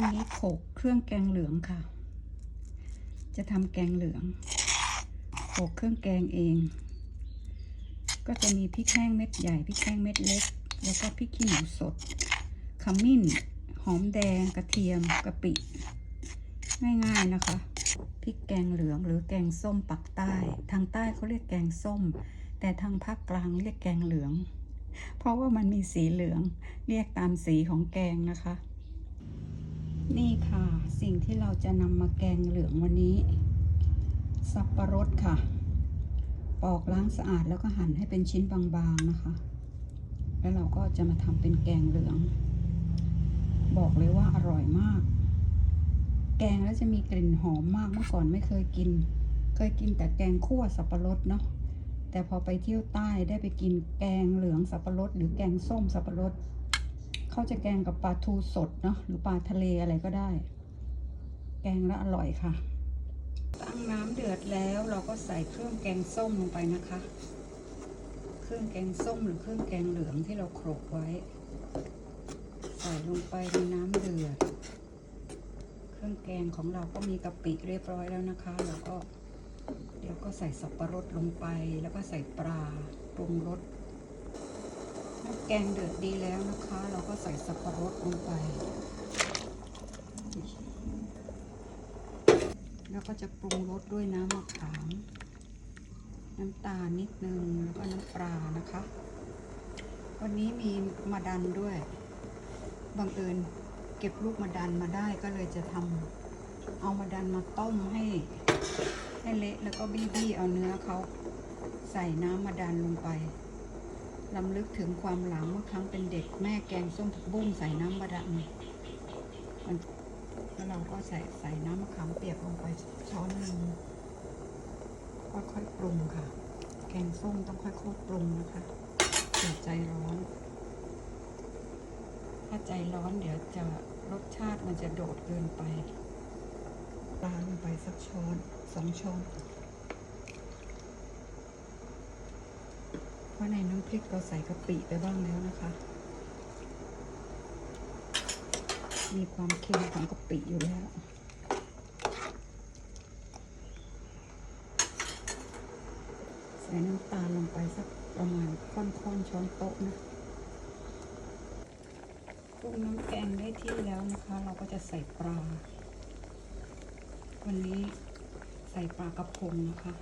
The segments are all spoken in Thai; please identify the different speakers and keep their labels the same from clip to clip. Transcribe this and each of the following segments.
Speaker 1: อันนี้โขกเครื่องแกงเหลืองค่ะ จะทำแกงเหลืองโขกเครื่องแกงเอง ก็จะมีพริกแห้งเม็ดใหญ่พริกแห้งเม็ดเล็ก แล้วก็พริกขี้หนูสดขมิ้น หอมแดงกระเทียมกะปิง่ายๆนะคะพริกแกงเหลืองหรือแกงส้มปักใต้ ทางใต้เขาเรียกแกงส้ม แต่ทางภาคกลางเรียกแกงเหลือง เพราะว่ามันมีสีเหลืองเรียกตามสีของแกงนะคะ นี่ค่ะ สิ่งที่เราจะนำมาแกงเหลืองวันนี้ สับปะรดค่ะ ปอกล้างสะอาดแล้วก็หั่นให้เป็นชิ้นบางๆนะคะ แล้วเราก็จะมาทำเป็นแกงเหลือง บอกเลยว่าอร่อยมาก แกงแล้วจะมีกลิ่นหอมมากเมื่อก่อนไม่เคยกิน เคยกินแต่แกงคั่วสับปะรดเนาะแต่พอไปเที่ยวใต้ได้ไปกินแกงเหลืองสับปะรดหรือแกงส้มสับปะรด เขาจะแกงกับปลาทูสดเนาะหรือปลาทะเลอะไรก็ได้ แกงแล้วอร่อยค่ะ ตั้งน้ำเดือดแล้วเราก็ใส่เครื่องแกงส้มลงไปนะคะ เครื่องแกงส้มหรือเครื่องแกงเหลืองที่เราโขลกไว้ ใส่ลงไปในน้ำเดือด เครื่องแกงของเราก็มีกะปิเรียบร้อยแล้วนะคะ แล้วก็เดี๋ยวก็ใส่สับปะรดลงไป แล้วก็ใส่ปลาปรุงรสแกงเดือดดีแล้วนะคะ เราก็ใส่สับปะรดลงไป แล้วก็จะปรุงรสด้วยน้ำมะขาม น้ำตาลนิดนึง แล้วก็น้ำปลานะคะ วันนี้มีมาดันด้วย บังเอิญเก็บลูกมาดันมาได้ก็เลยจะทำเอามาดันมาต้มให้ให้เละแล้วก็บี้บี้เอาเนื้อเขาใส่น้ำมาดันลงไป ลำลึกถึงความหลังเมื่อครั้งเป็นเด็กแม่แกงส้มผักบุ้งใส่น้ำมาดัมันแล้วเราก็ใส่ใส่น้ำมะขามเปียกลงไปช้อนหนึ่งค่อยๆปรุงค่ะ แกงส้มต้องค่อยๆปรุงนะคะอย่าใจร้อน ถ้าใจร้อนเดี๋ยวจะรสชาติมันจะโดดเกินไปปลางไปสักช้อนสองช้อน เพราะในน้ำพริกเราใส่กะปิไปบ้างแล้วนะคะ มีความเค็มของกะปิอยู่แล้วใส่น้ำตาลลงไปสักประมาณค่อนๆช้อนโต๊ะนะปรุงน้ำแกงได้ที่แล้วนะคะ เราก็จะใส่ปลา วันนี้ใส่ปลากระพงนะคะ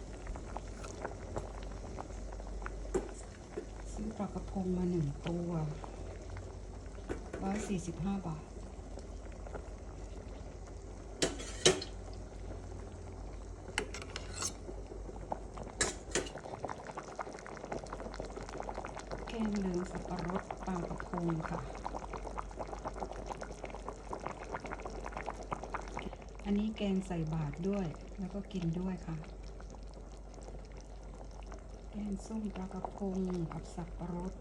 Speaker 1: ซื้อ ปลากระพงมาหนึ่งตัวร้อยสี่สิบห้าบาท แกงเหลืองสับปะรดปลากระพงค่ะ อันนี้แกงใส่บาทด้วย แล้วก็กินด้วยค่ะ แกงส้มปลากระพงกับสับปะรด